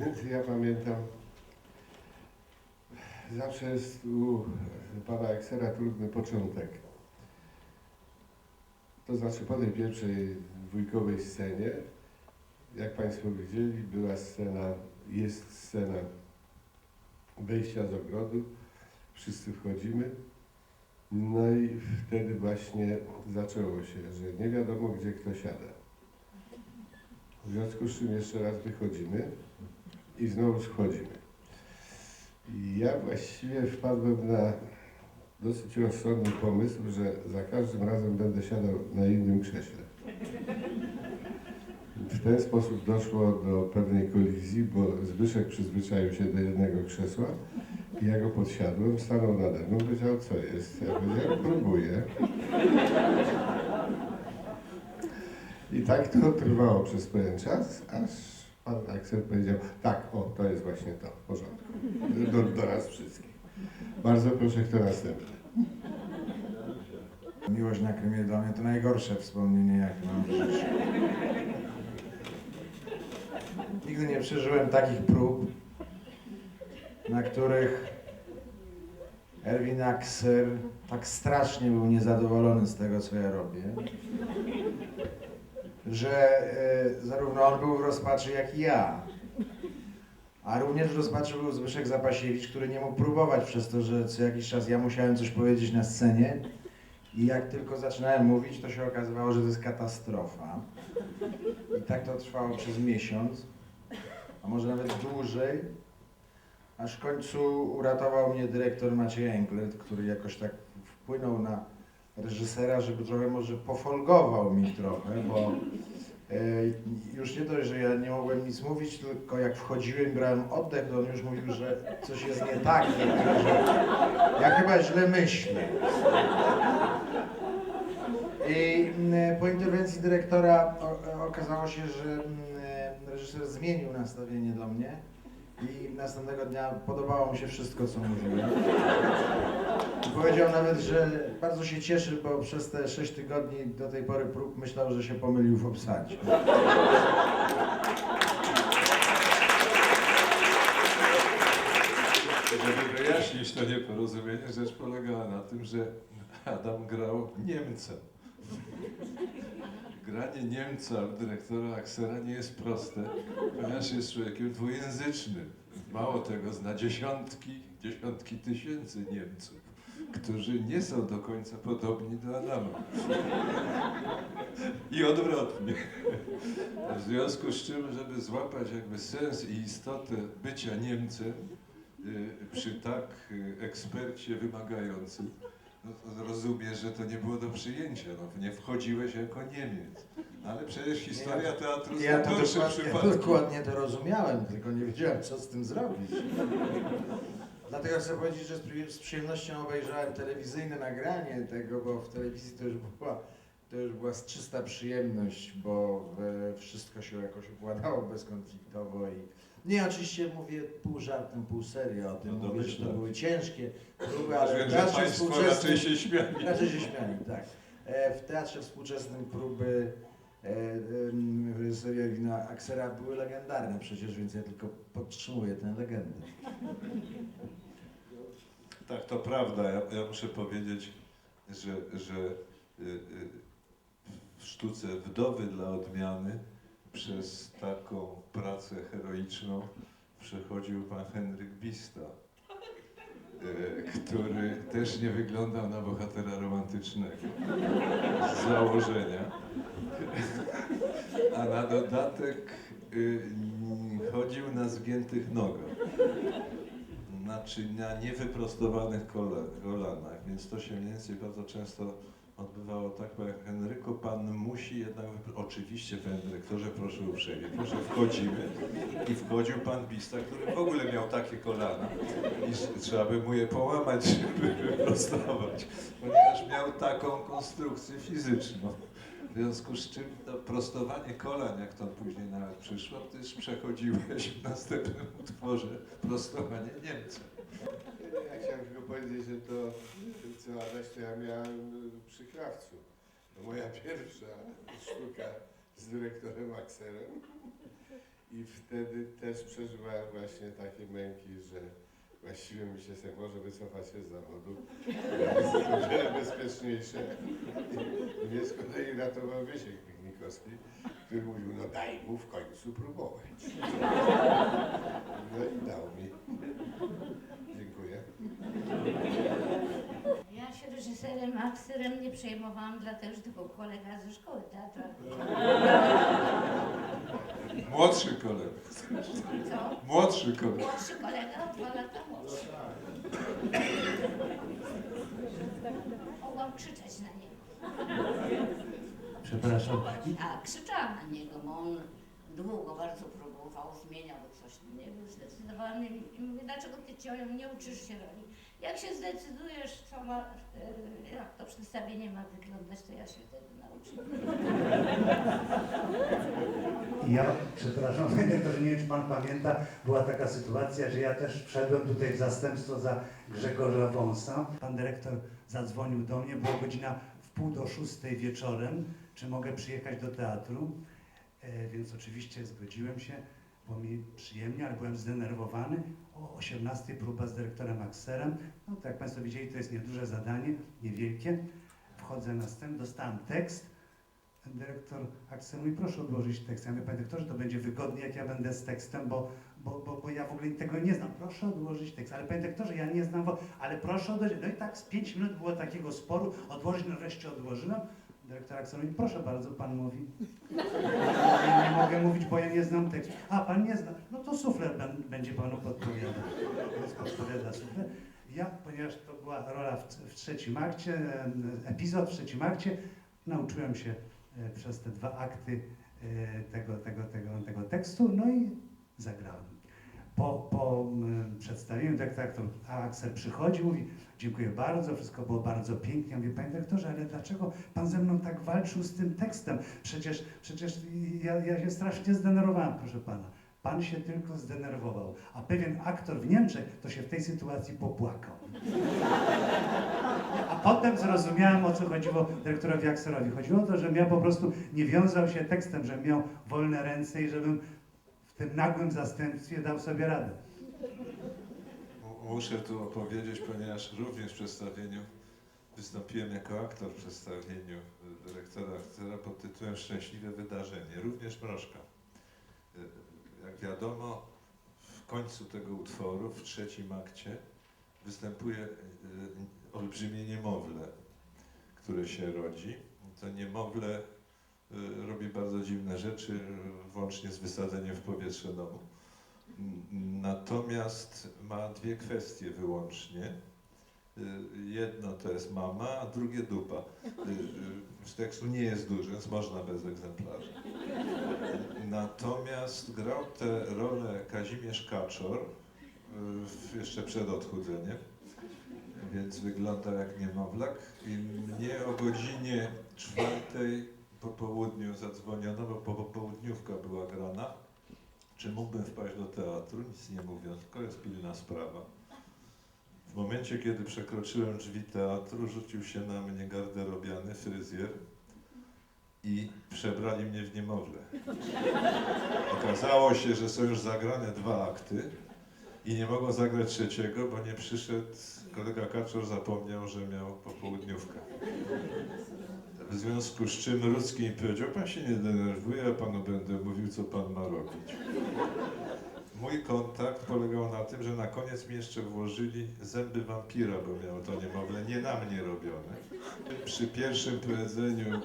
Więc ja pamiętam, zawsze jest u pana Eksera trudny początek. To znaczy po tej pierwszej dwójkowej scenie, jak Państwo widzieli, była scena, jest scena wejścia z ogrodu, wszyscy wchodzimy. No i wtedy właśnie zaczęło się, że nie wiadomo gdzie kto siada. W związku z czym jeszcze raz wychodzimy i znowu wchodzimy. I ja właściwie wpadłem na dosyć rozsądny pomysł, że za każdym razem będę siadał na innym krześle. W ten sposób doszło do pewnej kolizji, bo Zbyszek przyzwyczaił się do jednego krzesła i ja go podsiadłem, stanął nade mną, powiedział, co jest? Ja powiedziałem, próbuję. I tak to trwało przez pewien czas, aż pan Aksel powiedział, tak, o, to jest właśnie to, w porządku. Do, do nas wszystkich. Bardzo proszę, kto następny. Miłość na Krymie dla mnie to najgorsze wspomnienie, jakie mam w życiu. Nigdy nie przeżyłem takich prób, na których Erwin Akser tak strasznie był niezadowolony z tego, co ja robię, że e, zarówno on był w rozpaczy, jak i ja. A również w rozpaczy był Zbyszek Zapasiewicz, który nie mógł próbować przez to, że co jakiś czas ja musiałem coś powiedzieć na scenie. I jak tylko zaczynałem mówić, to się okazywało, że to jest katastrofa. I tak to trwało przez miesiąc, a może nawet dłużej. Aż w końcu uratował mnie dyrektor Maciej Englert, który jakoś tak wpłynął na reżysera, żeby trochę może pofolgował mi trochę, bo e, już nie dość, że ja nie mogłem nic mówić, tylko jak wchodziłem, brałem oddech, to on już mówił, że coś jest nie tak, że ja chyba źle myślę. I po interwencji dyrektora okazało się, że reżyser zmienił nastawienie do mnie i następnego dnia podobało mu się wszystko, co mówiłem. Powiedział nawet, że bardzo się cieszy, bo przez te 6 tygodni do tej pory prób myślał, że się pomylił w obsadzie. Żeby wyjaśnić to nieporozumienie, rzecz polegała na tym, że Adam grał Niemca. Granie Niemca u dyrektora Aksera nie jest proste, ponieważ jest człowiekiem dwujęzycznym. Mało tego, zna dziesiątki, dziesiątki tysięcy Niemców, którzy nie są do końca podobni do Adama. I odwrotnie. W związku z czym, żeby złapać jakby sens i istotę bycia Niemcem, y, przy tak y, ekspercie wymagającym, no to rozumiesz, że to nie było do przyjęcia. No, nie wchodziłeś jako Niemiec. Ale przecież historia teatru Ja są to dokładnie, przypadki. dokładnie to rozumiałem, tylko nie wiedziałem, co z tym zrobić. Dlatego chcę powiedzieć, że z przy- z przyjemnością obejrzałem telewizyjne nagranie tego, bo w telewizji to już była, to już była czysta przyjemność, bo e, wszystko się jakoś układało bezkonfliktowo i nie, oczywiście mówię pół żartem, pół serio o tym, No mówię, że to były ciężkie próby, ale w teatrze współczesnym- raczej się śmiali. Raczej się śmiali, tak. E, W teatrze współczesnym próby em, w reżyserii Erwina Aksera były legendarne przecież, więc ja tylko podtrzymuję tę legendę. Tak, to prawda. Ja, ja muszę powiedzieć, że, że y, y, w sztuce Wdowy dla odmiany przez taką pracę heroiczną przechodził pan Henryk Bista, y, który też nie wyglądał na bohatera romantycznego z założenia. A na dodatek chodził na zgiętych nogach znaczy na niewyprostowanych kola- kolanach, więc to się mniej więcej bardzo często odbywało tak, panie Henryku, pan musi jednak, oczywiście panie dyrektorze, proszę uprzejmie, proszę wchodzimy i wchodził pan Bista, który w ogóle miał takie kolana i trzeba by mu je połamać, żeby wyprostować, ponieważ miał taką konstrukcję fizyczną. W związku z czym to prostowanie kolan, jak to później nawet przyszło, to już przechodziłeś w następnym utworze prostowanie Niemca. Ja chciałem tylko powiedzieć, że to, co Adaś, ja miałem y, przy Krawcu. Moja pierwsza sztuka z dyrektorem Akserem. I wtedy też przeżywałem właśnie takie męki, że właściwie się sobie może wycofać się z zawodu. Jest o wiele bezpieczniejsze. I z kolei ratował Wiesiek Piknikowski, który mówił, no daj mu w końcu próbować. No i dał mi. Dziękuję. Ja się reżyserem, aktorem nie przejmowałam, dlatego że to był kolega ze szkoły teatralnej. Młodszy kolega. Co? Młodszy kolega. Młodszy kolega, dwa lata młodszy. Mogłam krzyczeć na niego. Przepraszam. A, krzyczałam na niego, bo on długo bardzo próbował, zmieniał coś. Nie był zdecydowany i mówię, dlaczego ty cioją nie uczysz się roli? Jak się zdecydujesz, co ma, e, jak to przedstawienie ma wyglądać, to ja się tego nauczę. Ja, przepraszam, dyrektorze, nie wiem, czy pan pamięta, była taka sytuacja, że ja też wszedłem tutaj w zastępstwo za Grzegorza Wąsa. Pan dyrektor zadzwonił do mnie, była godzina w pół do szóstej wieczorem, czy mogę przyjechać do teatru, e, więc oczywiście zgodziłem się, było mi przyjemnie, ale byłem zdenerwowany. O 18 próba z dyrektorem Akserem, no to jak Państwo widzieli, to jest nieduże zadanie, niewielkie. Wchodzę na scenę, dostałem tekst, dyrektor Aksel mówi, proszę odłożyć tekst. Ja mówię, panie dyrektorze, to będzie wygodnie, jak ja będę z tekstem, bo, bo, bo, bo ja w ogóle tego nie znam. Proszę odłożyć tekst. Ale panie dyrektorze, ja nie znam, ale proszę odłożyć. No i tak z pięć minut było takiego sporu, odłożyć, no odłożyłem. Dyrektor mówi, proszę bardzo, pan mówi. Ja nie mogę mówić, bo ja nie znam tekstu. A, pan nie zna. No to sufler będzie panu podpowiadał. Więc podpowiada sufler. Ja, ponieważ to była rola w, w trzecim akcie, epizod w trzecim akcie, nauczyłem się e, przez te dwa akty e, tego, tego, tego, tego tekstu, no i zagrałem. Po, po przedstawieniu tak, tak, to Axel przychodzi, mówi, dziękuję bardzo, wszystko było bardzo pięknie. Ja mówię, panie dyrektorze, ale dlaczego pan ze mną tak walczył z tym tekstem? Przecież, przecież ja, ja się strasznie zdenerwowałem, proszę pana. Pan się tylko zdenerwował, a pewien aktor w Niemczech to się w tej sytuacji popłakał. A potem zrozumiałem, o co chodziło dyrektorowi Akserowi. Chodziło o to, żebym ja po prostu nie wiązał się tekstem, żebym miał wolne ręce i żebym tym nagłym zastępstwie dał sobie radę. Mu- Muszę tu opowiedzieć, ponieważ również w przedstawieniu wystąpiłem jako aktor w przedstawieniu dyrektora aktora pod tytułem Szczęśliwe Wydarzenie, również Mrożka. Jak wiadomo, w końcu tego utworu, w trzecim akcie, występuje y, olbrzymie niemowlę, które się rodzi. To niemowlę robi bardzo dziwne rzeczy, y, włącznie z wysadzeniem w powietrze domu. Natomiast ma dwie kwestie wyłącznie. Y, Jedno to jest mama, a drugie dupa. Y, y, tekstu nie jest duży, więc można bez egzemplarza. Natomiast grał tę rolę Kazimierz Kaczor y, jeszcze przed odchudzeniem, więc wyglądał jak niemowlak. I mnie o godzinie czwartej po południu zadzwoniono, bo po- popołudniówka była grana. Czy mógłbym wpaść do teatru? Nic nie mówiąc, tylko jest pilna sprawa. W momencie, kiedy przekroczyłem drzwi teatru, rzucił się na mnie garderobiany fryzjer i przebrali mnie w niemowlę. Okazało się, że są już zagrane dwa akty i nie mogą zagrać trzeciego, bo nie przyszedł, kolega Kaczor zapomniał, że miał popołudniówkę. W związku z czym Rudzki powiedział, pan się nie denerwuje, ja panu będę mówił, co pan ma robić. Mój kontakt polegał na tym, że na koniec mi jeszcze włożyli zęby wampira, bo miało to niemowlę nie na mnie robione. Przy pierwszym powiedzeniu,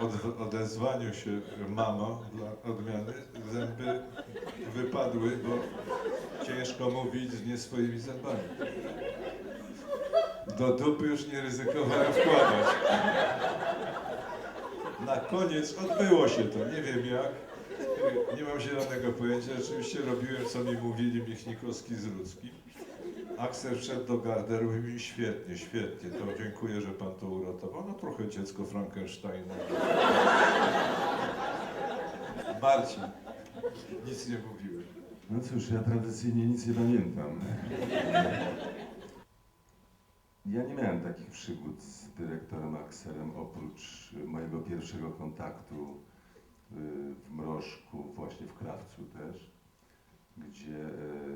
od, odezwaniu się mamo dla odmiany, zęby wypadły, bo ciężko mówić z nie swoimi zębami. Do dupy już nie ryzykowałem wkładać. Na koniec odbyło się to, nie wiem jak. Nie mam zielonego pojęcia. Rzeczywiście robiłem, co mi mówili Michnikowski z Rudzkim. Aksel wszedł do garderu i mówi, świetnie, świetnie, to dziękuję, że pan to uratował. No trochę dziecko Frankensteina. Marcin, nic nie mówiłem. No cóż, ja tradycyjnie nic nie pamiętam. Ja nie miałem takich przygód z dyrektorem Akselem oprócz mojego pierwszego kontaktu y, w Mrożku, właśnie w Krawcu też, gdzie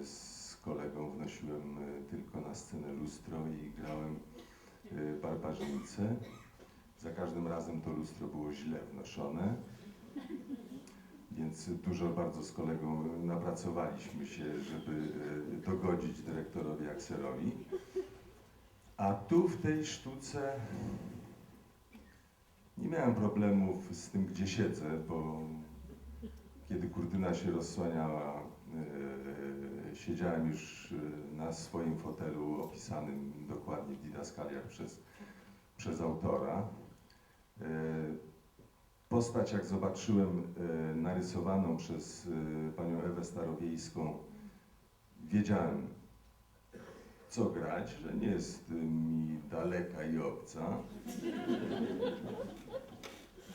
y, z kolegą wnosiłem y, tylko na scenę lustro i grałem barbarzyńcę. Za każdym razem to lustro było źle wnoszone, więc dużo bardzo z kolegą napracowaliśmy się, żeby dogodzić dyrektorowi Akserowi. A tu w tej sztuce nie miałem problemów z tym, gdzie siedzę, bo kiedy kurtyna się rozsłaniała, e, siedziałem już e, na swoim fotelu opisanym dokładnie w didaskaliach przez, przez autora. E, postać, jak zobaczyłem narysowaną przez panią Ewę Starowiejską, wiedziałem, co grać, że nie jest y, mi daleka i obca.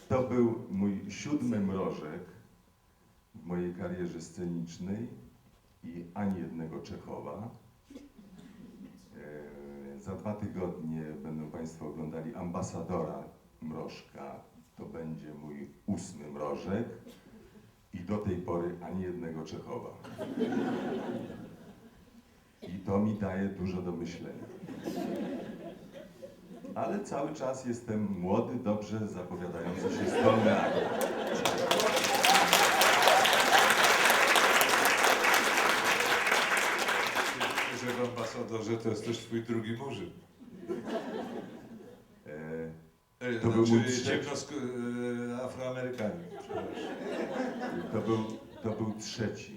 To był mój siódmy mrożek w mojej karierze scenicznej i ani jednego Czechowa. E, Za dwa tygodnie będą Państwo oglądali ambasadora mrożka. To będzie mój ósmy mrożek i do tej pory ani jednego Czechowa. I to mi daje dużo do myślenia. Ale cały czas jestem młody, dobrze zapowiadający się zdolny aktor. Że w ambasadorze to jest też twój drugi murzyn. E, E, To był mój znaczy trzeci. ciemnosk- e, Afroamerykanin. to, był, to był trzeci,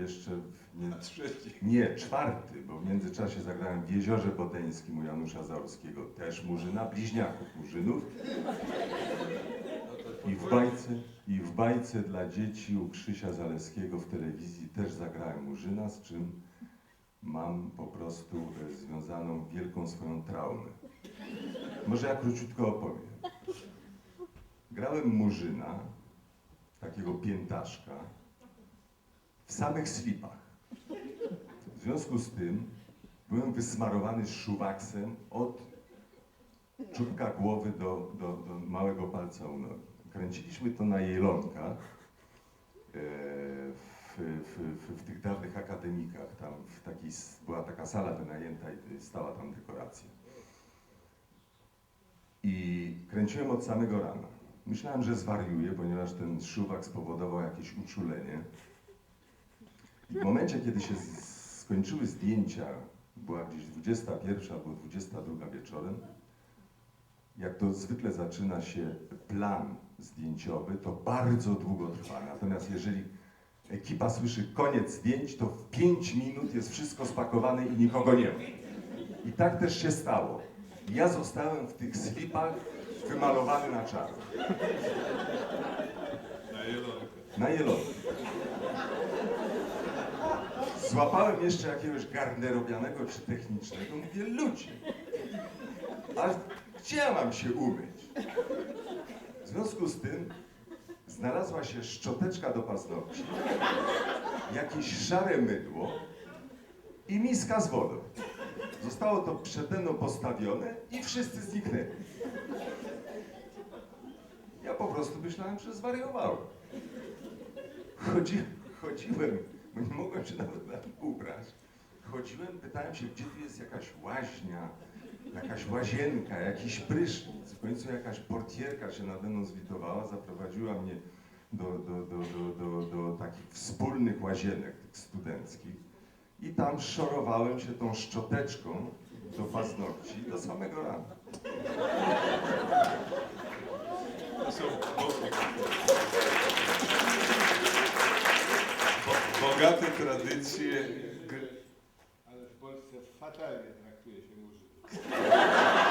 jeszcze w nie, trzeci. nie, czwarty, bo w międzyczasie zagrałem w Jeziorze Boteńskim u Janusza Zaorskiego, też Murzyna, bliźniaków Murzynów. I w bajce, I w bajce dla dzieci u Krzysia Zaleskiego w telewizji też zagrałem Murzyna, z czym mam po prostu e, związaną wielką swoją traumę. Może ja króciutko opowiem. Grałem Murzyna, takiego piętaszka, w samych slipach. W związku z tym byłem wysmarowany szuwaksem od czubka głowy do, do, do małego palca u nogi. Kręciliśmy to na jelonkach e, w, w, w, w tych dawnych akademikach. Tam w była taka sala wynajęta i stała tam dekoracja. I kręciłem od samego rana. Myślałem, że zwariuję, ponieważ ten szuwak spowodował jakieś uczulenie. I w momencie, kiedy się skończyły zdjęcia, była gdzieś 21 albo 22 wieczorem, jak to zwykle zaczyna się plan zdjęciowy, to bardzo długo trwa. Natomiast jeżeli ekipa słyszy koniec zdjęć, to w 5 minut jest wszystko spakowane i nikogo nie ma. I tak też się stało. Ja zostałem w tych slipach wymalowany na czarno. Na jelonkę. Na jelonie. Złapałem jeszcze jakiegoś garderobianego czy technicznego. Mówię, ludzie, a gdzie mam się umyć? W związku z tym znalazła się szczoteczka do paznokci, jakieś szare mydło i miska z wodą. Zostało to przede mną postawione i wszyscy zniknęli. Ja po prostu myślałem, że zwariowałem. Chodzi, chodziłem, bo nie mogłem się nawet na tym ubrać. Chodziłem, pytałem się, gdzie tu jest jakaś łaźnia, jakaś łazienka, jakiś prysznic. W końcu jakaś portierka się nade mną zwitowała, zaprowadziła mnie do, do, do, do, do, do takich wspólnych łazienek studenckich. I tam szorowałem się tą szczoteczką do paznokci do samego rana. To są bogate tradycje. Ale w Polsce fatalnie traktuje się murzynów.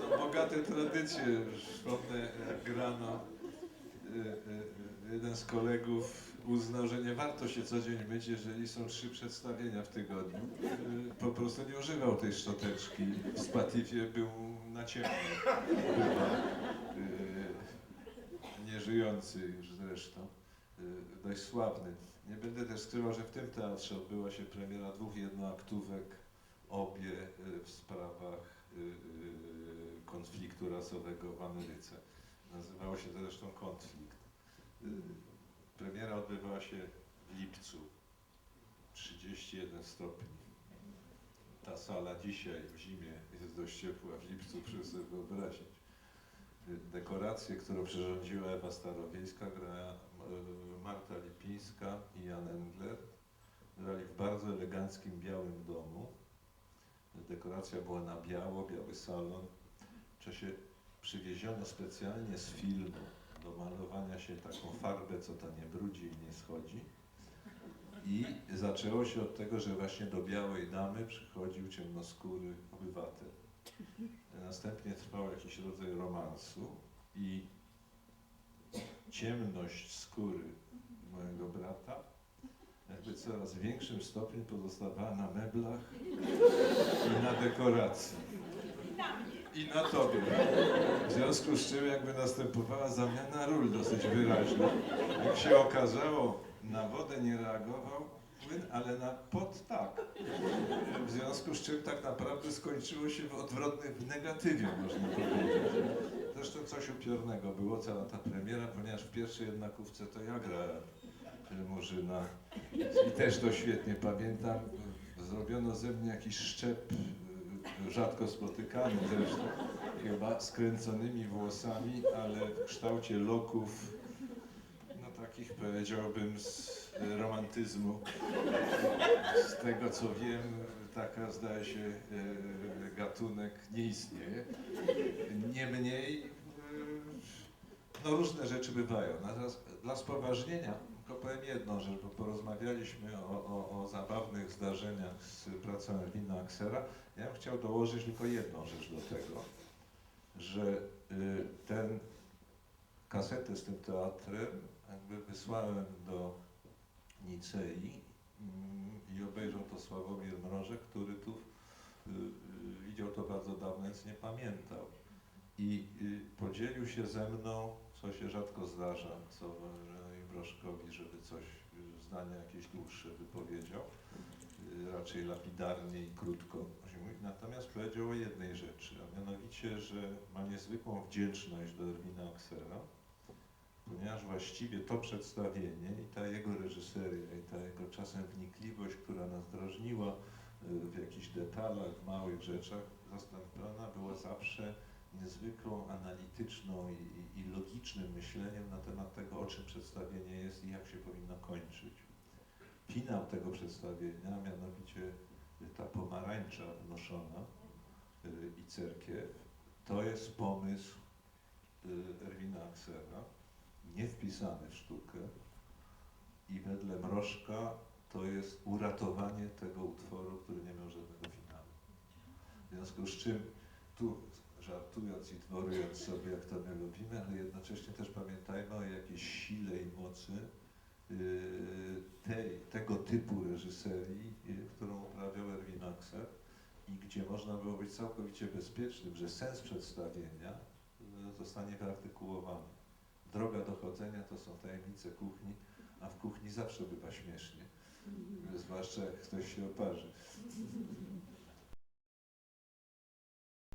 Są bogate tradycje. Przypomnę, jak grano, y, y, jeden z kolegów uznał, że nie warto się co dzień myć, jeżeli są trzy przedstawienia w tygodniu. Y, Po prostu nie używał tej szczoteczki. W Spatifie był na ciemno. Y, Nieżyjący już zresztą. y, Dość sławny. Nie będę też skrywał, że w tym teatrze odbyła się premiera dwóch jednoaktówek, obie w sprawach konfliktu rasowego w Ameryce. Nazywało się zresztą konflikt. Premiera odbywała się w lipcu. 31 stopni. Ta sala dzisiaj w zimie jest dość ciepła, w lipcu proszę sobie wyobrazić. Dekorację, którą przyrządziła Ewa Starowiejska, grała y, Marta Lipińska i Jan Engler. Grali w bardzo eleganckim białym domu. Dekoracja była na biało, biały salon. W czasie przywieziono specjalnie z filmu do malowania się taką farbę, co ta nie brudzi i nie schodzi. I zaczęło się od tego, że właśnie do Białej Damy przychodził ciemnoskóry obywatel. Następnie trwał jakiś rodzaj romansu i ciemność skóry mojego brata jakby coraz większym stopniu pozostawała na meblach i na dekoracji. I na tobie. W związku z czym jakby następowała zamiana ról dosyć wyraźna. Jak się okazało, na wodę nie reagował płyn, ale na pot tak. W związku z czym tak naprawdę skończyło się w odwrotnym, w negatywie można powiedzieć. Zresztą coś upiornego było cała ta premiera, ponieważ w pierwszej jednakówce to ja grałem Murzyna i też to świetnie pamiętam. Zrobiono ze mnie jakiś szczep rzadko spotykany zresztą, chyba skręconymi włosami, ale w kształcie loków, no takich powiedziałbym z romantyzmu. Z tego co wiem, taka zdaje się y, gatunek nie istnieje. Niemniej, y, no różne rzeczy bywają. Natomiast dla spoważnienia tylko powiem jedną rzecz, bo porozmawialiśmy o, o, o zabawnych zdarzeniach z pracą Erwina Aksera. Ja bym chciał dołożyć tylko jedną rzecz do tego, że y, ten kasetę z tym teatrem jakby wysłałem do Nicei mm, i obejrzał to Sławomir Mrożek, który tu y, y, widział to bardzo dawno, więc nie pamiętał. I podzielił się ze mną, co się rzadko zdarza, co Mrożkowi, żeby coś, zdanie jakieś dłuższe wypowiedział, raczej lapidarnie i krótko. Natomiast powiedział o jednej rzeczy, a mianowicie, że ma niezwykłą wdzięczność do Erwina Aksera, ponieważ właściwie to przedstawienie i ta jego reżyseria i ta jego czasem wnikliwość, która nas drażniła y, w jakichś detalach, w małych rzeczach, zastąpiona była zawsze niezwykłą analityczną i, i, i logicznym myśleniem na temat tego, o czym przedstawienie jest i jak się powinno kończyć. Finał tego przedstawienia, mianowicie ta pomarańcza wnoszona y, i cerkiew, to jest pomysł y, Erwina Aksera, nie wpisany w sztukę i wedle Mrożka to jest uratowanie tego utworu, który nie miał żadnego finału. W związku z czym tu żartując i dworując sobie, jak to my lubimy, ale jednocześnie też pamiętajmy o jakiejś sile i mocy yy, tej, tego typu reżyserii, yy, którą uprawiał Erwin Akser i gdzie można było być całkowicie bezpiecznym, że sens przedstawienia yy, zostanie wyartykułowany. Droga dochodzenia to są tajemnice kuchni, a w kuchni zawsze bywa śmiesznie, zwłaszcza jak ktoś się oparzy.